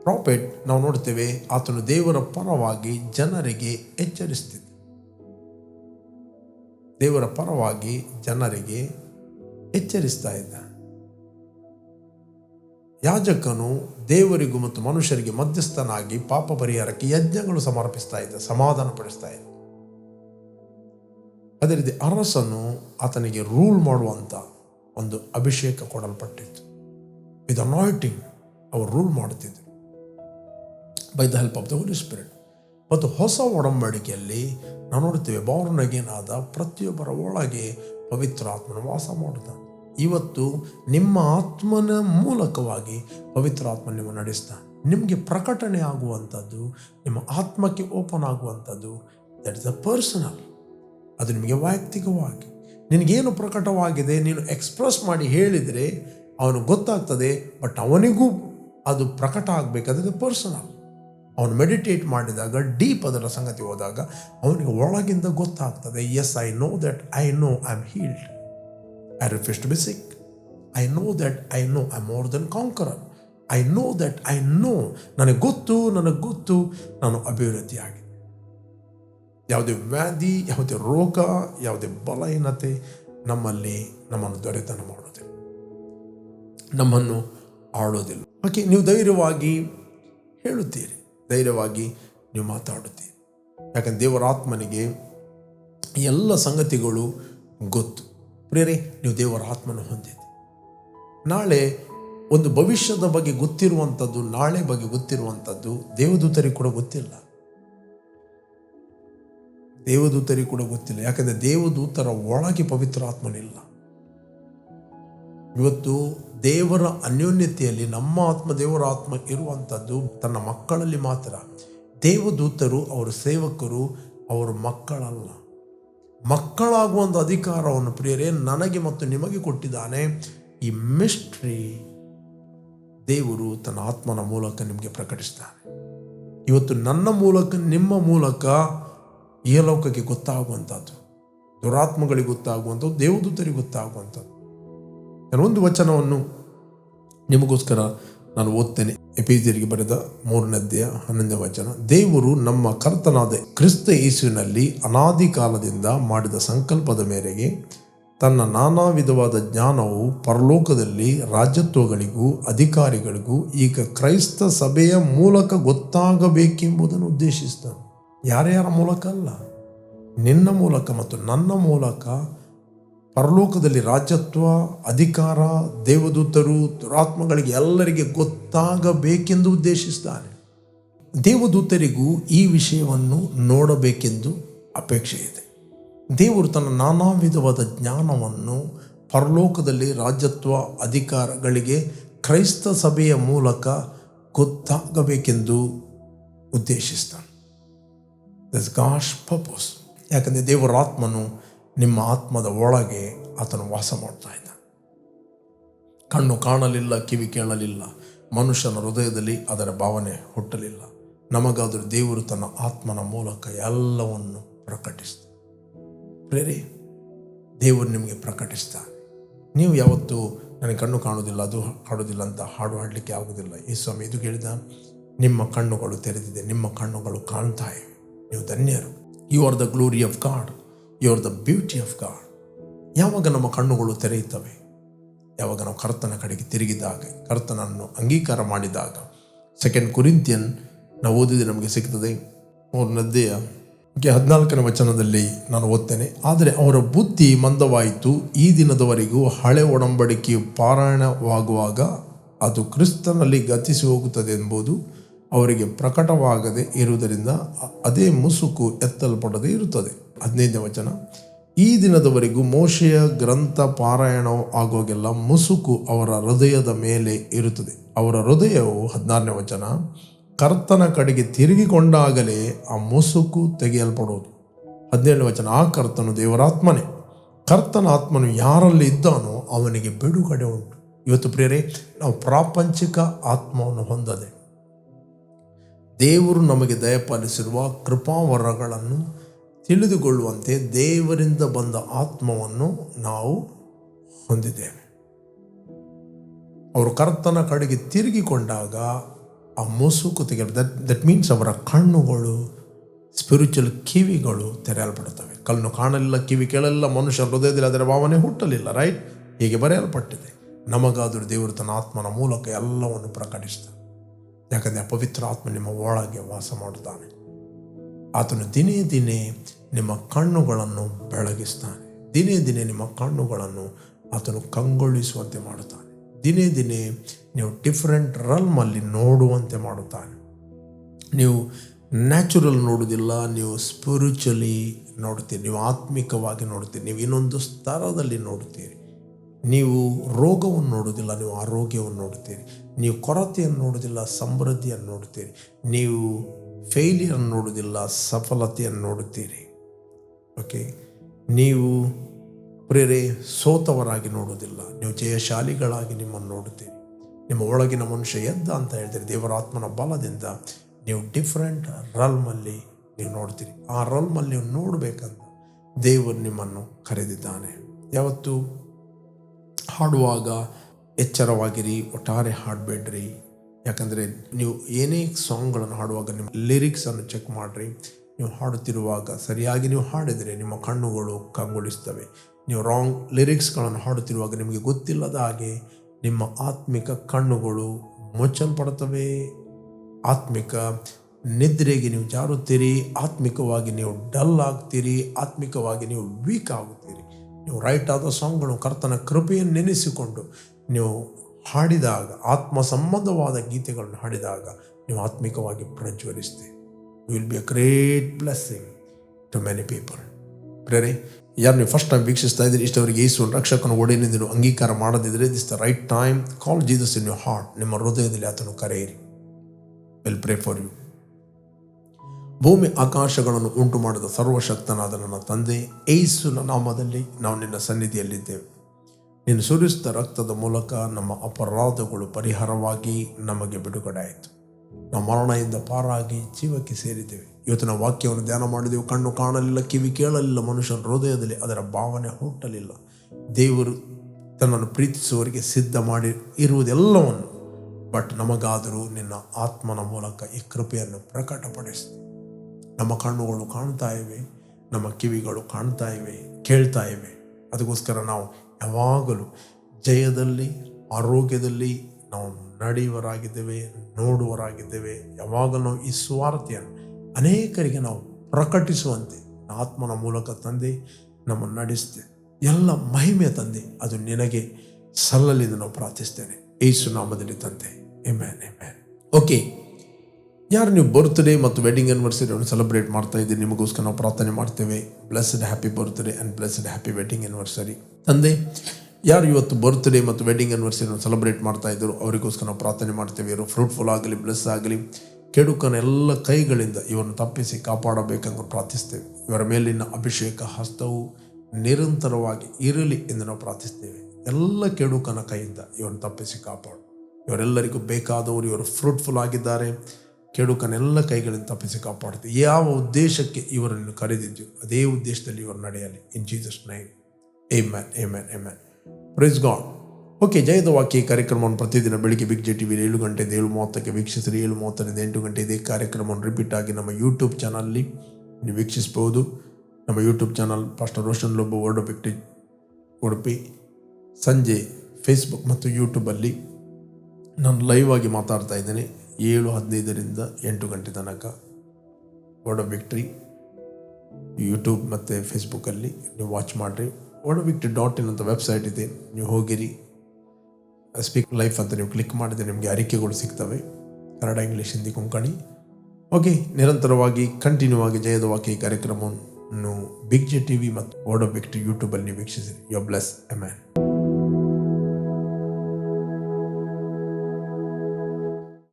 ಪ್ರಾಫೆಟ್ ನಾವು ನೋಡ್ತೇವೆ, ಆತನು ದೇವರ ಪರವಾಗಿ ಜನರಿಗೆ ಎಚ್ಚರಿಸ್ತಿದ್ದ. ದೇವರ ಪರವಾಗಿ ಜನರಿಗೆ ಎಚ್ಚರಿಸ್ತಾ ಇದ್ದ. ಯಾಜಕನು ದೇವರಿಗೂ ಮತ್ತು ಮನುಷ್ಯರಿಗೆ ಮಧ್ಯಸ್ಥನಾಗಿ ಪಾಪ ಪರಿಹಾರಕ್ಕೆ ಯಜ್ಞಗಳು ಸಮರ್ಪಿಸ್ತಾ ಇದ್ದ ಸಮಾಧಾನ ಪಡಿಸ್ತಾ ಇದ್ದ. ಅದೇ ರೀತಿ ಅರಸನು ಆತನಿಗೆ ರೂಲ್ ಮಾಡುವಂಥ ಒಂದು ಅಭಿಷೇಕ ಕೊಡಲ್ಪಟ್ಟಿತ್ತು. ವಿತ್ ಅನಾಯ್ಟಿಂಗ್ ಅವರು ರೂಲ್ ಮಾಡುತ್ತಿದ್ದರು. By the help of the Holy Spirit ಮತ್ತು ಹೊಸ ಒಡಂಬಡಿಕೆಯಲ್ಲಿ ನಾವು ನೋಡುತ್ತೇವೆ ಬೌರ್ನಗೇನಾದ ಪ್ರತಿಯೊಬ್ಬರ ಒಳಗೆ ಪವಿತ್ರ ಆತ್ಮನ ವಾಸ ಮಾಡುತ್ತಾನೆ. ಇವತ್ತು ನಿಮ್ಮ ಆತ್ಮನ ಮೂಲಕವಾಗಿ ಪವಿತ್ರ ಆತ್ಮ ನಿಮ್ಮ ನಡೆಸ್ತಾನೆ ನಿಮಗೆ ಪ್ರಕಟಣೆ ಆಗುವಂಥದ್ದು, ನಿಮ್ಮ ಆತ್ಮಕ್ಕೆ ಓಪನ್ ಆಗುವಂಥದ್ದು ದಟ್ ಇಸ್ ಅ ಪರ್ಸನಲ್ ಅದು ನಿಮಗೆ ವೈಯಕ್ತಿಕವಾಗಿ. ನಿನಗೇನು ಪ್ರಕಟವಾಗಿದೆ, ನೀನು ಎಕ್ಸ್ಪ್ರೆಸ್ ಮಾಡಿ ಹೇಳಿದರೆ ಅವನು ಗೊತ್ತಾಗ್ತದೆ ಬಟ್ ಅವನಿಗೂ ಅದು ಪ್ರಕಟ ಆಗಬೇಕಾದ್ರೆ ಪರ್ಸನಲ್ ಅವನು ಮೆಡಿಟೇಟ್ ಮಾಡಿದಾಗ ಡೀಪ್ ಅದರ ಸಂಗತಿ ಹೋದಾಗ, ಅವನಿಗೆ ಒಳಗಿಂದ ಗೊತ್ತಾಗ್ತದೆ yes I know that I know I am healed I refuse to be sick. I know that I know I more than conqueror I know that I know ನನಗೆ ಗೊತ್ತು ನನಗೆ ಗೊತ್ತು, ನಾನು ಅಭಿವೃದ್ಧಿ ಆಗಿದೆ ಯಾವುದೇ ವ್ಯಾಧಿ, ಯಾವುದೇ ರೋಗ, ಯಾವುದೇ ಬಲಹೀನತೆ ನಮ್ಮಲ್ಲಿ ನಮ್ಮನ್ನು ದೊರೆತನ ಮಾಡೋದಿಲ್ಲ ನಮ್ಮನ್ನು ಆಡೋದಿಲ್ಲ ಓಕೆ, ನೀವು ಧೈರ್ಯವಾಗಿ ಹೇಳುತ್ತೀರಿ. ಧೈರ್ಯವಾಗಿ ನೀವು ಮಾತಾಡುತ್ತೀರಿ. ಯಾಕಂದ್ರೆ ದೇವರ ಆತ್ಮನಿಗೆ ಎಲ್ಲ ಸಂಗತಿಗಳು ಗೊತ್ತು. ಪ್ರಿಯರೇ, ನೀವು ದೇವರ ಆತ್ಮನ ಹೊಂದಿದೆ ನಾಳೆ ಒಂದು ಭವಿಷ್ಯದ ಬಗ್ಗೆ ಗೊತ್ತಿರುವಂಥದ್ದು ನಾಳೆ ಬಗ್ಗೆ ಗೊತ್ತಿರುವಂಥದ್ದು ದೇವದೂತರಿಗೆ ಕೂಡ ಗೊತ್ತಿಲ್ಲ. ದೇವದೂತರಿಗೆ ಕೂಡ ಗೊತ್ತಿಲ್ಲ. ಯಾಕಂದರೆ ದೇವದೂತರ ಒಳಗೆ ಪವಿತ್ರ ಆತ್ಮನಿಲ್ಲ. ಇವತ್ತು ದೇವರ ಅನ್ಯೋನ್ಯತೆಯಲ್ಲಿ ನಮ್ಮ ಆತ್ಮ, ದೇವರ ಆತ್ಮ ಇರುವಂಥದ್ದು ತನ್ನ ಮಕ್ಕಳಲ್ಲಿ ಮಾತ್ರ. ದೇವದೂತರು, ಅವರ ಸೇವಕರು, ಅವರ ಮಕ್ಕಳಲ್ಲ. ಮಕ್ಕಳಾಗುವಂಥ ಅಧಿಕಾರವನ್ನು ಪ್ರಿಯರೇ, ನನಗೆ ಮತ್ತು ನಿಮಗೆ ಕೊಟ್ಟಿದ್ದಾನೆ ಈ ಮಿಸ್ಟ್ರಿ ದೇವರು ತನ್ನ ಆತ್ಮನ ಮೂಲಕ ನಿಮಗೆ ಪ್ರಕಟಿಸ್ತಾನೆ. ಇವತ್ತು ನನ್ನ ಮೂಲಕ, ನಿಮ್ಮ ಮೂಲಕ ಈ ಲೋಕಕ್ಕೆ ಗೊತ್ತಾಗುವಂಥದ್ದು. ದುರಾತ್ಮಗಳಿಗೆ ಗೊತ್ತಾಗುವಂಥದ್ದು, ದೇವದೂತರಿಗೆ ಗೊತ್ತಾಗುವಂಥದ್ದು. ಒಂದು ವಚನವನ್ನು ನಿಮಗೋಸ್ಕರ ನಾನು ಓದ್ತೇನೆ. ಎಪಿಜರಿಗೆ ಬರೆದ ಮೂರನೇ ಅಧ್ಯಾಯ ಹನ್ನೊಂದನೇ ವಚನ. ದೇವರು ನಮ್ಮ ಕರ್ತನಾದ ಕ್ರಿಸ್ತ ಯೇಸುವಿನಲ್ಲಿ ಅನಾದಿ ಕಾಲದಿಂದ ಮಾಡಿದ ಸಂಕಲ್ಪದ ಮೇರೆಗೆ ತನ್ನ ನಾನಾ ವಿಧವಾದ ಜ್ಞಾನವು ಪರಲೋಕದಲ್ಲಿ ರಾಜ್ಯತ್ವಗಳಿಗೂ ಅಧಿಕಾರಿಗಳಿಗೂ ಈಗ ಕ್ರೈಸ್ತ ಸಭೆಯ ಮೂಲಕ ಗೊತ್ತಾಗಬೇಕೆಂಬುದನ್ನು ಉದ್ದೇಶಿಸ್ತಾನೆ ಯಾರ್ಯಾರ ಮೂಲಕ ಅಲ್ಲ? ನಿನ್ನ ಮೂಲಕ ಮತ್ತು ನನ್ನ ಮೂಲಕ ಪರಲೋಕದಲ್ಲಿ ರಾಜ್ಯತ್ವ ಅಧಿಕಾರ, ದೇವದೂತರು, ದುರಾತ್ಮಗಳಿಗೆ ಎಲ್ಲರಿಗೆ ಗೊತ್ತಾಗಬೇಕೆಂದು ಉದ್ದೇಶಿಸುತ್ತಾನೆ ದೇವದೂತರಿಗೂ ಈ ವಿಷಯವನ್ನು ನೋಡಬೇಕೆಂದು ಅಪೇಕ್ಷೆ ಇದೆ. ದೇವರು ತನ್ನ ನಾನಾ ವಿಧವಾದ ಜ್ಞಾನವನ್ನು ಪರಲೋಕದಲ್ಲಿ ರಾಜ್ಯತ್ವ ಅಧಿಕಾರಗಳಿಗೆ ಕ್ರೈಸ್ತ ಸಭೆಯ ಮೂಲಕ ಗೊತ್ತಾಗಬೇಕೆಂದು ಉದ್ದೇಶಿಸ್ತಾನೆ. ಗಾಶ್ ಪರ್ಪಸ್ ಯಾಕಂದರೆ ದೇವರ ಆತ್ಮನು ನಿಮ್ಮ ಆತ್ಮದ ಒಳಗೆ ಆತನು ವಾಸ ಮಾಡ್ತಾ ಇದ್ದ. ಕಣ್ಣು ಕಾಣಲಿಲ್ಲ, ಕಿವಿ ಕೇಳಲಿಲ್ಲ, ಮನುಷ್ಯನ ಹೃದಯದಲ್ಲಿ ಅದರ ಭಾವನೆ ಹುಟ್ಟಲಿಲ್ಲ. ನಮಗಾದರೂ ದೇವರು ತನ್ನ ಆತ್ಮನ ಮೂಲಕ ಎಲ್ಲವನ್ನು ಪ್ರಕಟಿಸ್ತ ಪ್ರೇರಿ, ದೇವರು ನಿಮಗೆ ಪ್ರಕಟಿಸ್ತಾನೆ ನೀವು ಯಾವತ್ತೂ ನನಗೆ ಕಣ್ಣು ಕಾಣುವುದಿಲ್ಲ, ಅದು ಕಾಣೋದಿಲ್ಲ ಅಂತ ಹಾಡು ಹಾಡಲಿಕ್ಕೆ ಆಗುವುದಿಲ್ಲ. ಈ ಸ್ವಾಮಿ ಇದು ಕೇಳಿದ ನಿಮ್ಮ ಕಣ್ಣುಗಳು ತೆರೆದಿದೆ, ನಿಮ್ಮ ಕಣ್ಣುಗಳು ಕಾಣ್ತಾ ಇವೆ. ನೀವು ಧನ್ಯರು. You are the glory of God you are the beauty of God ಯಾವಾಗ ನಮ್ಮ ಕಣ್ಣುಗಳು ತೆರೆಯುತ್ತವೆ? ಯಾವಾಗ ನಾವು ಕರ್ತನ ಕಡೆಗೆ ತಿರುಗಿದಾಗ, ಕರ್ತನನ್ನು ಅಂಗೀಕಾರ ಮಾಡಿದಾಗ. ಸೆಕೆಂಡ್ ಕುರಿಂತಿಯನ್ ನಾವು ಓದಿದ್ರೆ ನಮಗೆ ಸಿಗ್ತದೆ. ಮೂರನದ್ದೇ ಓಕೆ ಹದಿನಾಲ್ಕನೇ ವಚನದಲ್ಲಿ ನಾನು ಓದ್ತೇನೆ. ಆದರೆ ಅವರ ಬುದ್ಧಿ ಮಂದವಾಯಿತು. ಈ ದಿನದವರೆಗೂ ಹಳೆ ಒಡಂಬಡಿಕೆಯು ಪಾರಾಯಣವಾಗುವಾಗ ಅದು ಕ್ರಿಸ್ತನಲ್ಲಿ ಗತಿಸಿ ಹೋಗುತ್ತದೆ ಎಂಬುದು ಅವರಿಗೆ ಪ್ರಕಟವಾಗದೆ ಇರುವುದರಿಂದ ಅದೇ ಮುಸುಕು ಎತ್ತಲ್ಪಡದೆ ಇರುತ್ತದೆ. ಹದಿನೈದನೇ ವಚನ. ಈ ದಿನದವರೆಗೂ ಮೋಶೆಯ ಗ್ರಂಥ ಪಾರಾಯಣ ಆಗೋಗೆಲ್ಲ ಮುಸುಕು ಅವರ ಹೃದಯದ ಮೇಲೆ ಇರುತ್ತದೆ. ಅವರ ಹೃದಯವು ಹದಿನಾರನೇ ವಚನ, ಕರ್ತನ ಕಡೆಗೆ ತಿರುಗಿಕೊಂಡಾಗಲೇ ಆ ಮುಸುಕು ತೆಗೆಯಲ್ಪಡುವುದು. ಹದಿನೇಳನೇ ವಚನ, ಆ ಕರ್ತನು ದೇವರಾತ್ಮನೇ. ಕರ್ತನ ಆತ್ಮನು ಯಾರಲ್ಲಿ ಇದ್ದಾನೋ ಅವನಿಗೆ ಬಿಡುಗಡೆ ಉಂಟು. ಇವತ್ತು ಪ್ರಿಯರೇ, ನಾವು ಪ್ರಾಪಂಚಿಕ ಆತ್ಮವನ್ನು ಹೊಂದದೆ, ದೇವರು ನಮಗೆ ದಯಪಾಲಿಸಿರುವ ಕೃಪಾವರಗಳನ್ನು ತಿಳಿದುಕೊಳ್ಳುವಂತೆ ದೇವರಿಂದ ಬಂದ ಆತ್ಮವನ್ನು ನಾವು ಹೊಂದಿದ್ದೇವೆ. ಅವರು ಕರ್ತನ ಕಡೆಗೆ ತಿರುಗಿಕೊಂಡಾಗ ಆ ಮುಸುಕು ತೆಗೆ ದಟ್ ದಟ್ ಮೀನ್ಸ್ ಅವರ ಕಣ್ಣುಗಳು ಸ್ಪಿರಿಚುವಲ್ ಕಿವಿಗಳು ತೆರೆಯಲ್ಪಡುತ್ತವೆ. ಕಣ್ಣು ಕಾಣಲಿಲ್ಲ, ಕಿವಿ ಕೇಳಲಿಲ್ಲ, ಮನುಷ್ಯ ಹೃದಯದಲ್ಲಿ ಅದರ ಭಾವನೆ ಹುಟ್ಟಲಿಲ್ಲ ರೈಟ್ ಹೀಗೆ ಬರೆಯಲ್ಪಟ್ಟಿದೆ. ನಮಗಾದರೂ ದೇವರು ತನ್ನ ಆತ್ಮನ ಮೂಲಕ ಎಲ್ಲವನ್ನು ಪ್ರಕಟಿಸ್ತಾನೆ. ಯಾಕಂದರೆ ಪವಿತ್ರ ಆತ್ಮ ನಿಮ್ಮ ಒಳಗೆ ವಾಸ ಮಾಡುತ್ತಾನೆ. ಆತನು ದಿನೇ ದಿನೇ ನಿಮ್ಮ ಕಣ್ಣುಗಳನ್ನು ಬೆಳಗಿಸ್ತಾನೆ. ದಿನೇ ದಿನೇ ನಿಮ್ಮ ಕಣ್ಣುಗಳನ್ನು ಆತನು ಕಂಗೊಳಿಸುವಂತೆ ಮಾಡುತ್ತಾನೆ. ದಿನೇ ದಿನೇ ನೀವು ಡಿಫ್ರೆಂಟ್ ರಲ್ಮಲ್ಲಿ ನೋಡುವಂತೆ ಮಾಡುತ್ತಾನೆ. ನೀವು ನ್ಯಾಚುರಲ್ ನೋಡುವುದಿಲ್ಲ, ನೀವು ಸ್ಪಿರಿಚುಲಿ ನೋಡ್ತೀರಿ ನೀವು ಆತ್ಮಿಕವಾಗಿ ನೋಡ್ತೀರಿ ನೀವು ಇನ್ನೊಂದು ಸ್ತರದಲ್ಲಿ ನೋಡುತ್ತೀರಿ. ನೀವು ರೋಗವನ್ನು ನೋಡುವುದಿಲ್ಲ, ನೀವು ಆರೋಗ್ಯವನ್ನು ನೋಡುತ್ತೀರಿ. ನೀವು ಕೊರತೆಯನ್ನು ನೋಡುವುದಿಲ್ಲ, ಸಮೃದ್ಧಿಯನ್ನು ನೋಡುತ್ತೀರಿ. ನೀವು ಫೇಲಿಯರ್ ನೋಡುವುದಿಲ್ಲ, ಸಫಲತೆಯನ್ನು ನೋಡುತ್ತೀರಿ. ಓಕೆ ನೀವು ಪ್ರೇರೆ ಸೋತವರಾಗಿ ನೋಡುವುದಿಲ್ಲ. ನೀವು ಜಯಶಾಲಿಗಳಾಗಿ ನಿಮ್ಮನ್ನು ನೋಡುತ್ತೀರಿ. ನಿಮ್ಮ ಒಳಗಿನ ಮನುಷ್ಯ ಎದ್ದ ಅಂತ ಹೇಳ್ತೀರಿ ದೇವರ ಆತ್ಮನ ಬಲದಿಂದ ನೀವು ಡಿಫ್ರೆಂಟ್ ರಲ್ಮಲ್ಲಿ ನೀವು ನೋಡ್ತೀರಿ ಆ ರಲ್ಮಲ್ಲಿ ನೀವು ನೋಡಬೇಕಂತ ದೇವರು ನಿಮ್ಮನ್ನು ಕರೆದಿದ್ದಾನೆ. ಯಾವತ್ತು? ಹಾಡುವಾಗ ಎಚ್ಚರವಾಗಿರಿ, ಒಟ್ಟಾರೆ ಹಾಡಬೇಡ್ರಿ. ಯಾಕಂದರೆ ನೀವು ಏನೇ ಸಾಂಗ್ಗಳನ್ನು ಹಾಡುವಾಗ ನಿಮ್ಮ ಲಿರಿಕ್ಸನ್ನು ಚೆಕ್ ಮಾಡಿರಿ. ನೀವು ಹಾಡುತ್ತಿರುವಾಗ ಸರಿಯಾಗಿ ನೀವು ಹಾಡಿದರೆ ನಿಮ್ಮ ಕಣ್ಣುಗಳು ಕಂಗೊಳಿಸ್ತವೆ. ನೀವು ರಾಂಗ್ ಲಿರಿಕ್ಸ್ಗಳನ್ನು ಹಾಡುತ್ತಿರುವಾಗ ನಿಮಗೆ ಗೊತ್ತಿಲ್ಲದ ಹಾಗೆ ನಿಮ್ಮ ಆತ್ಮಿಕ ಕಣ್ಣುಗಳು ಮುಚ್ಚಲ್ಪಡುತ್ತವೆ. ಆತ್ಮಿಕ ನಿದ್ರೆಗೆ ನೀವು ಜಾರುತ್ತೀರಿ. ಆತ್ಮಿಕವಾಗಿ ನೀವು ಡಲ್ ಆಗ್ತೀರಿ. ಆತ್ಮಿಕವಾಗಿ ನೀವು ವೀಕ್ ಆಗುತ್ತೀರಿ. ನೀವು ರೈಟ್ ಆದ ಸಾಂಗ್ಗಳು ಕರ್ತನ ಕೃಪೆಯನ್ನು ನೆನೆಸಿಕೊಂಡು ನೀವು ಹಾಡಿದಾಗ ಆತ್ಮ ಸಂಬಂಧವಾದ ಗೀತೆಗಳನ್ನು ಹಾಡಿದಾಗ ನೀವು ಆತ್ಮಿಕವಾಗಿ ಪ್ರಜ್ವಲಿಸ್ತೀವಿ will be a great blessing to many people ಪ್ರೇರೆ ಯಾರು ನೀವು ಫಸ್ಟ್ ಟೈಮ್ ವೀಕ್ಷಿಸ್ತಾ ಇದ್ದೀರಿ, ಇಷ್ಟವರಿಗೆ ಯೇಸು ರಕ್ಷಕನ ಒಡೆಯಿಂದ ನೀವು ಅಂಗೀಕಾರ ಮಾಡದಿದ್ದರೆ this the right time call Jesus in you heart ನಿಮ್ಮ ಹೃದಯದಲ್ಲಿ ಆತನು ಕರೆಯಿರಿ. ವಿಲ್ ಪ್ರೇ ಫಾರ್ ಯು ಭೂಮಿ ಆಕಾಶಗಳನ್ನು ಉಂಟು ಮಾಡಿದ ಸರ್ವಶಕ್ತನಾದ ನನ್ನ ತಂದೆ ಏಸುನ ನಾಮದಲ್ಲಿ ನಾವು ನಿನ್ನ ಸನ್ನಿಧಿಯಲ್ಲಿದ್ದೇವೆ. ನೀನು ಸುರಿಸಿದ ರಕ್ತದ ಮೂಲಕ ನಮ್ಮ ಅಪರಾಧಗಳು ಪರಿಹಾರವಾಗಿ ನಮಗೆ ಬಿಡುಗಡೆ ಆಯಿತು ನಾವು ಮರಣದಿಂದ ಪಾರಾಗಿ ಜೀವಕ್ಕೆ ಸೇರಿದ್ದೇವೆ. ಇವತ್ತಿನ ವಾಕ್ಯವನ್ನು ಧ್ಯಾನ ಮಾಡಿದೆವು. ಕಣ್ಣು ಕಾಣಲಿಲ್ಲ, ಕಿವಿ ಕೇಳಲಿಲ್ಲ, ಮನುಷ್ಯನ ಹೃದಯದಲ್ಲಿ ಅದರ ಭಾವನೆ ಹುಟ್ಟಲಿಲ್ಲ. ದೇವರು ತನ್ನನ್ನು ಪ್ರೀತಿಸುವವರಿಗೆ ಸಿದ್ಧ ಮಾಡಿ ಇರುವುದೆಲ್ಲವನ್ನು, ಬಟ್ ನಮಗಾದರೂ ನಿನ್ನ ಆತ್ಮನ ಮೂಲಕ ಈ ಕೃಪೆಯನ್ನು ಪ್ರಕಟಪಡಿಸಿ ನಮ್ಮ ಕಣ್ಣುಗಳು ಕಾಣ್ತಾ ಇವೆ, ನಮ್ಮ ಕಿವಿಗಳು ಕಾಣ್ತಾ ಇವೆ, ಕೇಳ್ತಾ ಇವೆ. ಅದಕ್ಕೋಸ್ಕರ ನಾವು ಯಾವಾಗಲೂ ಜಯದಲ್ಲಿ, ಆರೋಗ್ಯದಲ್ಲಿ ನಾವು ನಡೆಯುವರಾಗಿದ್ದೇವೆ, ನೋಡುವರಾಗಿದ್ದೇವೆ. ಯಾವಾಗಲೂ ನಾವು ಈ ಸ್ವಾರ್ಥಿಯನ್ನು ಅನೇಕರಿಗೆ ನಾವು ಪ್ರಕಟಿಸುವಂತೆ ಆತ್ಮನ ಮೂಲಕ ತಂದೆ ನಮ್ಮನ್ನು ನಡೆಸ್ತೇವೆ ಎಲ್ಲ ಮಹಿಮೆ ತಂದೆ, ಅದು ನಿನಗೆ ಸಲ್ಲಲಿದ್ದು ನಾವು ಪ್ರಾರ್ಥಿಸ್ತೇನೆ. ಏಸು ನಾಮದಲ್ಲಿ ತಂದೆ. ಎಮ್ಯಾನ್ ಎಮ್ಯಾನ್ ಓಕೆ ಯಾರು ನೀವು ಬರ್ತ್ಡೇ ಮತ್ತು ವೆಡ್ಡಿಂಗ್ ಆ್ಯನಿವರ್ಸರಿಯನ್ನು ಸೆಲೆಬ್ರೇಟ್ ಮಾಡ್ತಾ ಇದ್ದೀರಿ? ನಿಮಗೋಸ್ಕರ ನಾವು ಪ್ರಾರ್ಥನೆ ಮಾಡ್ತೇವೆ. Blessed happy birthday and blessed happy wedding anniversary ತಂದೆ, ಯಾರು ಇವತ್ತು ಬರ್ತ್ಡೇ ಮತ್ತು ವೆಡ್ಡಿಂಗ್ ಆ್ಯನಿವರ್ಸರಿಯನ್ನು ಸೆಲೆಬ್ರೇಟ್ ಮಾಡ್ತಾ ಇದ್ದರು ಅವರಿಗೋಸ್ಕರ ನಾವು ಪ್ರಾರ್ಥನೆ ಮಾಡ್ತೇವೆ. ಇವರು ಫ್ರೂಟ್ಫುಲ್ ಆಗಲಿ ಬ್ಲೆಸ್ ಆಗಲಿ, ಕೆಡುಕನ ಎಲ್ಲ ಕೈಗಳಿಂದ ಇವನ್ನು ತಪ್ಪಿಸಿ ಕಾಪಾಡಬೇಕೆಂದು ಪ್ರಾರ್ಥಿಸ್ತೇವೆ. ಇವರ ಮೇಲಿನ ಅಭಿಷೇಕ ಹಸ್ತವು ನಿರಂತರವಾಗಿ ಇರಲಿ ಎಂದು ನಾವು ಪ್ರಾರ್ಥಿಸ್ತೇವೆ. ಎಲ್ಲ ಕೆಡುಕನ ಕೈಯಿಂದ ಇವನ್ನು ತಪ್ಪಿಸಿ ಕಾಪಾಡು. ಇವರೆಲ್ಲರಿಗೂ ಬೇಕಾದವರು, ಇವರು ಫ್ರೂಟ್ಫುಲ್ ಆಗಿದ್ದಾರೆ. ಕೆಡುಕನೆಲ್ಲ ಕೈಗಳಿಂದ ತಪ್ಪಿಸಿ ಕಾಪಾಡುತ್ತೆ. ಯಾವ ಉದ್ದೇಶಕ್ಕೆ ಇವರನ್ನು ಕರೆದಿದ್ದು ಅದೇ ಉದ್ದೇಶದಲ್ಲಿ ಇವರು ನಡೆಯಲಿ. In Jesus name amen amen amen praise God okay ಜಯದ ವಾಕ್ಯ ಈ ಕಾರ್ಯಕ್ರಮವನ್ನು ಪ್ರತಿದಿನ ಬೆಳಿಗ್ಗೆ ಬಿಗ್ ಜೆ ಟಿವಿಯಲ್ಲಿ ಏಳು ಗಂಟೆಯಿಂದ ಏಳು ಮೂವತ್ತಕ್ಕೆ ವೀಕ್ಷಿಸಿರಿ. ಏಳು ಮೂವತ್ತರಿಂದ ಎಂಟು ಗಂಟೆ ಇದೇ ಕಾರ್ಯಕ್ರಮವನ್ನು ರಿಪೀಟ್ ಆಗಿ ನಮ್ಮ ಯೂಟ್ಯೂಬ್ ಚಾನಲ್ಲಿ ನೀವು ವೀಕ್ಷಿಸಬಹುದು. ನಮ್ಮ YouTube channel pastor Roshan Lobo word of Udupi ಸಂಜೆ ಫೇಸ್ಬುಕ್ ಮತ್ತು ಯೂಟ್ಯೂಬಲ್ಲಿ ನಾನು ಲೈವ್ ಆಗಿ ಮಾತಾಡ್ತಾ ಇದ್ದೇನೆ. ಏಳು ಹದಿನೈದರಿಂದ ಎಂಟು ಗಂಟೆ ತನಕ ವರ್ಡ್ ಆಫ್ ವಿಕ್ಟ್ರಿ ಯೂಟ್ಯೂಬ್ ಮತ್ತು ಫೇಸ್ಬುಕ್ಕಲ್ಲಿ ನೀವು ವಾಚ್ ಮಾಡಿರಿ. Word of victory dot in ಅಂತ ವೆಬ್ಸೈಟ್ ಇದೆ. ನೀವು ಹೋಗಿರಿ. ಸ್ಪೀಕ್ ಲೈಫ್ ಅಂತ ನೀವು ಕ್ಲಿಕ್ ಮಾಡಿದರೆ ನಿಮಗೆ ಅರಿಕೆಗಳು ಸಿಗ್ತವೆ. ಕನ್ನಡ ಇಂಗ್ಲೀಷ್ ಹಿಂದಿ ಕೊಂಕಣಿ ಓಕೆ ನಿರಂತರವಾಗಿ ಕಂಟಿನ್ಯೂ ಆಗಿ ಜಯದ ವಾಕ್ಯ ಕಾರ್ಯಕ್ರಮವನ್ನು ಬಿಗ್ ಜೆ ಟಿ ವಿ ಮತ್ತು ವರ್ಡ್ ಆಫ್ ವಿಕ್ಟ್ರಿ ಯೂಟ್ಯೂಬಲ್ಲಿ ನೀವು ವೀಕ್ಷಿಸಿರಿ. ಯೋ ಬ್ಲೆಸ್ ಎ ಮ್ಯಾನ್